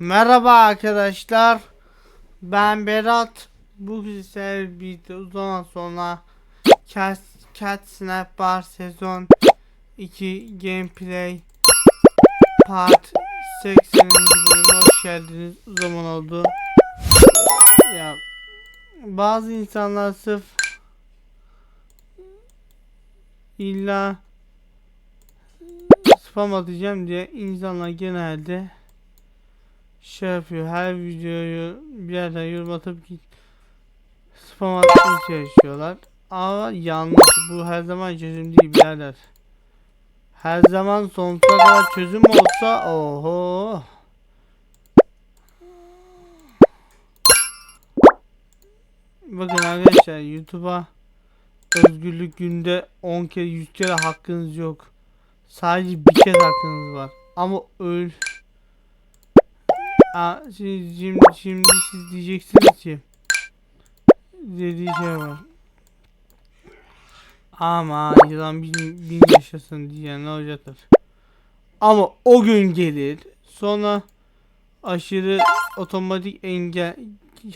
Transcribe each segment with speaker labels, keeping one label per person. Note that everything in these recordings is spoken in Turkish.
Speaker 1: Merhaba arkadaşlar. Ben Berat. Bugün size bir uzun sonra Cat, Cat Snap Bar sezon 2 gameplay part 80. bölüme hoş geldiniz. O zaman oldu. Ya bazı insanlar sırf illa spam atacağım diye insanlar genelde şey yapıyor her videoyu bir yerden yorum atıp spam atmaya çalışıyorlar. Ama yanlış bu her zaman çözüm değil birader. Her zaman sonsuza kadar çözüm olsa oho. Bakın arkadaşlar YouTube'a özgürlük günde 10 kere 100 kere hakkınız yok. Sadece bir kez hakkınız var. Ama öl Aa, şimdi, şimdi, şimdi siz diyeceksiniz ki dediği şey var. Ama yılan bin, bin yaşasın diye ne olacaktır. Ama o gün gelir. Sonra aşırı otomatik engel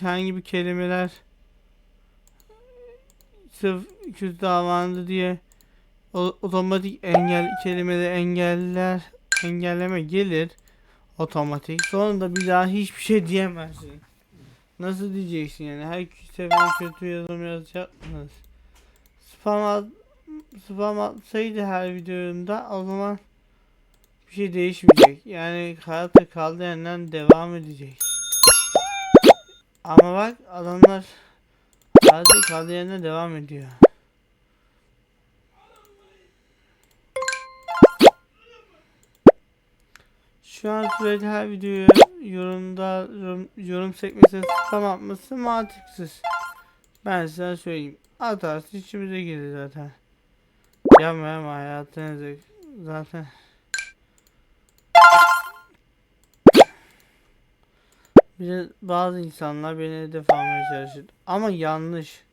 Speaker 1: herhangi bir kelimeler sırf kötü davrandı diye o- otomatik engel kelimeleri engeller engelleme gelir otomatik. Sonra da bir daha hiçbir şey diyemezsin. Nasıl diyeceksin yani? Her sefer kötü yorum yazacaksınız. Spam at, spam atsaydı her videomda o zaman bir şey değişmeyecek. Yani hayata kaldığı yerden devam edecek. Ama bak adamlar hayata kaldığı yerden devam ediyor. Şu an sürekli her videoya yorumda yorum, sekmesine spam atması mantıksız. Ben size söyleyeyim. Atarsın içimize girer zaten. Yapma yapma hayatınızı zaten. Bir de bazı insanlar beni hedef almaya çalışır. Ama yanlış.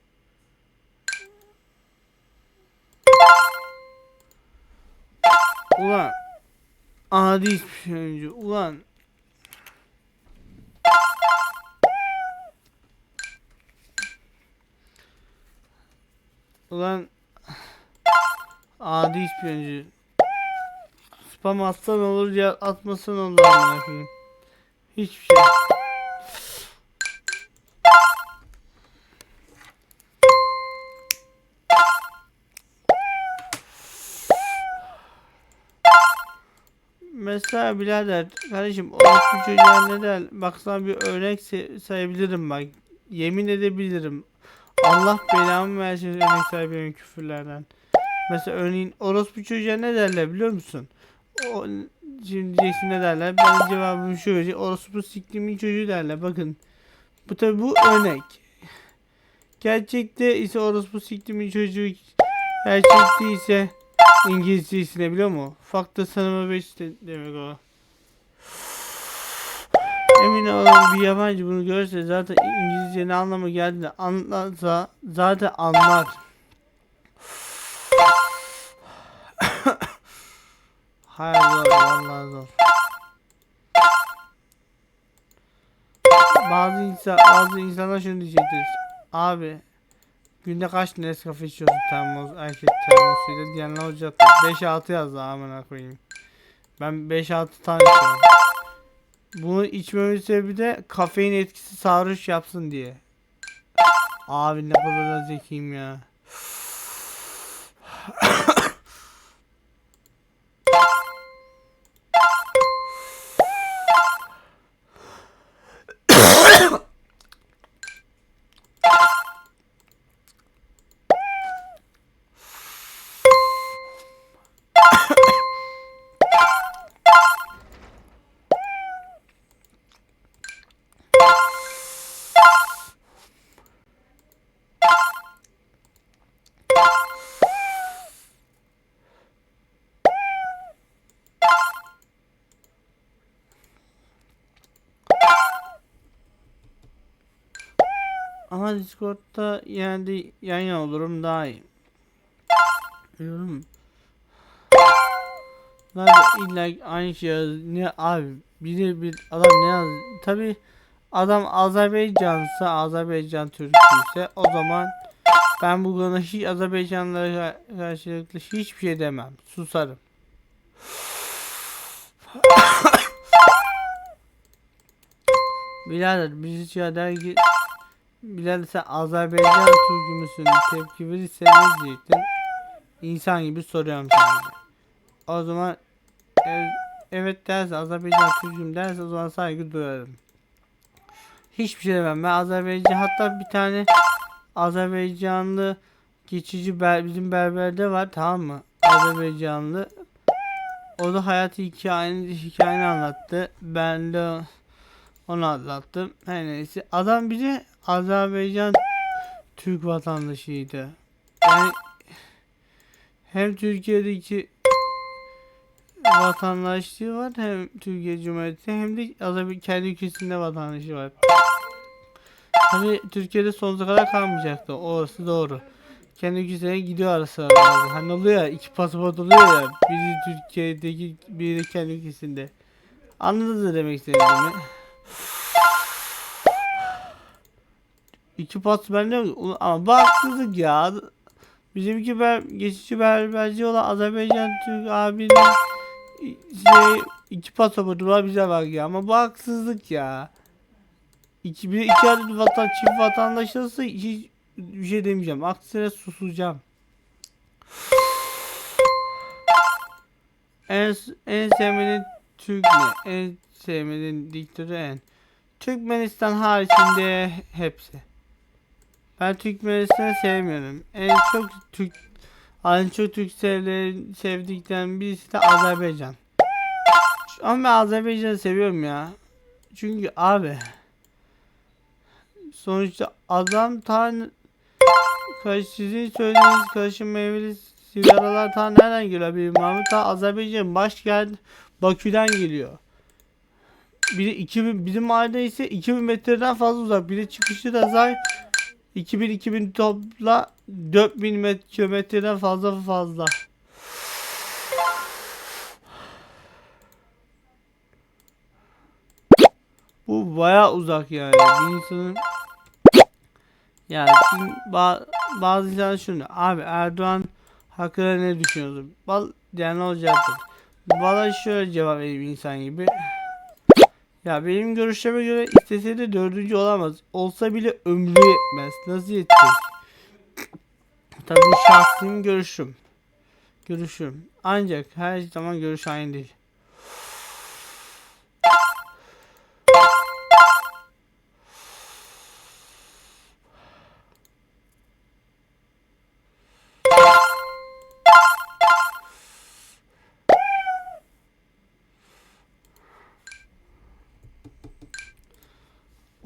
Speaker 1: Ulan Adi ispiyoncu ulan. Ulan adi ispiyoncu. Spam atsan olur ya atmasan olur. Hiçbir şey. Mesela birader kardeşim o bu çocuğa ne der? Bak sana bir örnek se- sayabilirim bak. Yemin edebilirim. Allah belamı versin örnek sayabilirim küfürlerden. Mesela örneğin orospu çocuğa ne derler biliyor musun? O, şimdi diyeceksin ne derler? Ben cevabımı şu verecek. Orospu siktimin çocuğu derler. Bakın. Bu tabi bu örnek. Gerçekte ise orospu siktimin çocuğu gerçekte ise İngilizcesine biliyor mu? Fakta sanıma 5 demek o. Emin olun bir yabancı bunu görse zaten İngilizce ne anlama geldiğini anlarsa zaten anlar. Hayır zor vallahi zor. Bazı insan bazı insanlar şunu diyecektir. Abi Günde kaç Nescafe içiyorsun termos erkek termosuyla diyen ne olacaktı? 5-6 yazdı amına koyayım. Ben 5-6 tane içiyorum. Bunu içmemin sebebi de kafein etkisi sarhoş yapsın diye. Abi ne kadar da zekiyim ya. Ama Discord'da yani yan yana olurum daha iyi. Yorum. Nerede illa aynı şey ne abi biri bir adam ne yaz? Tabi adam Azerbaycansa Azerbaycan Türk'ü ise o zaman ben bu konuda hiç Azerbaycanlılara ka- karşılıklı hiçbir şey demem. Susarım. Birader birisi ya der ki Birader sen Azerbaycan Türk'ü müsün? Tepki verirse ne diyecektin? İnsan gibi soruyorum sana. O zaman ev- evet derse Azerbaycan Türk'üm derse o zaman saygı duyarım. Hiçbir şey demem. Ben Azerbaycan hatta bir tane Azerbaycanlı geçici ber, bizim berberde var tamam mı? Azerbaycanlı. O da hayatı hikayeni, hikayeni anlattı. Ben de onu anlattım. Her neyse. Adam bir de Azerbaycan Türk vatandaşıydı. Yani hem Türkiye'deki vatandaşlığı var hem Türkiye Cumhuriyeti hem de Azerbaycan kendi ülkesinde vatandaşı var. Hani Türkiye'de sonsuza kadar kalmayacaktı. Orası doğru. Kendi ülkesine gidiyor arası. Hani oluyor ya iki pasaport oluyor ya. Biri Türkiye'deki biri kendi ülkesinde. Anladınız ne demek istediğimi? İki pas bende Ama bu haksızlık ya. Bizimki ber, geçici berberci olan Azerbaycan Türk abinin şey iki pasaportu var bize bak ya. Ama bu haksızlık ya. İki, bir iki adet vatan, çift vatandaş olsa hiç bir şey demeyeceğim. Aksine susacağım. En, en sevmediğin Türk ne? En sevmediğin diktatörü en. Türkmenistan haricinde hepsi. Ben Türkmenistan'ı sevmiyorum. En çok Türk en çok Türk sevdiğim, sevdiklerim birisi de Azerbaycan. Ama ben Azerbaycan'ı seviyorum ya. Çünkü abi sonuçta adam Kaç sizin söylediğiniz karışım meyveli sigaralar ta nereden geliyor bir Mahmut ta Azerbaycan başkent Bakü'den geliyor. Biri 2000 bizim mahallede ise 2000 metreden fazla uzak. Biri çıkışı da zaten 2000 2000 topla 4000 met- kilometreden fazla fazla. Bu baya uzak yani. Bir insanın yani şimdi ba- bazı insanlar şunu abi Erdoğan hakkında ne düşünüyorsun? Bal yani ne olacaktır? Bana şöyle cevap vereyim insan gibi. Ya benim görüşlerime göre istese de dördüncü olamaz. Olsa bile ömrü yetmez. Nasıl yetecek? Tabi bu şahsım görüşüm. Görüşüm. Ancak her zaman görüş aynı değil.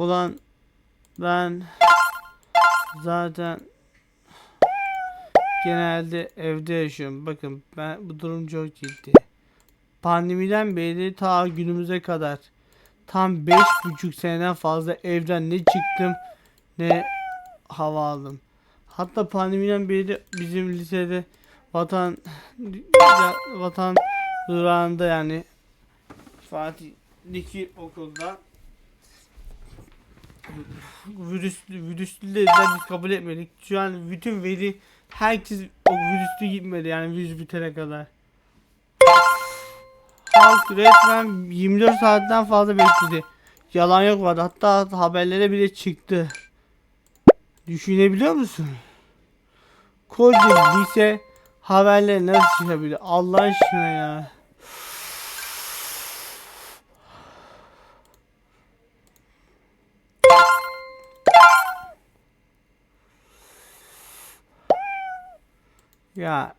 Speaker 1: Ulan ben zaten genelde evde yaşıyorum. Bakın ben bu durum çok ciddi. Pandemiden beri ta günümüze kadar tam beş buçuk seneden fazla evden ne çıktım ne hava aldım. Hatta pandemiden beri bizim lisede vatan vatan durağında yani Fatih'deki okulda virüslü virüslü dediler biz kabul etmedik. Şu an bütün veri herkes o virüslü gitmedi yani virüs bitene kadar. Halk resmen 24 saatten fazla bekledi. Yalan yok vardı. Hatta haberlere bile çıktı. Düşünebiliyor musun? Koca lise haberleri nasıl çıkabilir? Allah aşkına ya. Ya.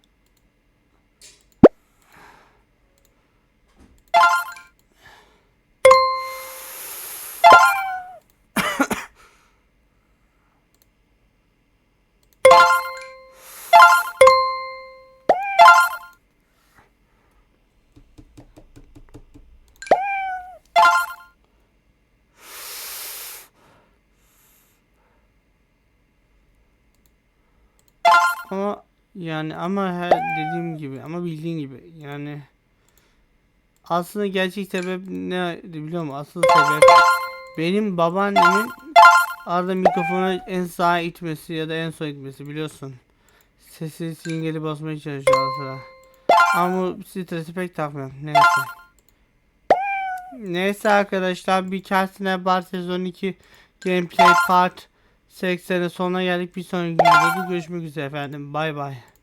Speaker 1: Ama yani ama her dediğim gibi ama bildiğin gibi yani aslında gerçek sebep ne biliyor musun? Asıl sebep benim babaannemin arada mikrofonu en sağa itmesi ya da en sola itmesi biliyorsun. Sesi singeli basmaya çalışıyor sıra. Ama bu stresi pek takmıyorum. Neyse. Neyse arkadaşlar bir Kersine Bar sezon 2 Gameplay Part 80'e sonuna geldik. Bir sonraki videoda görüşmek üzere efendim. Bay bay.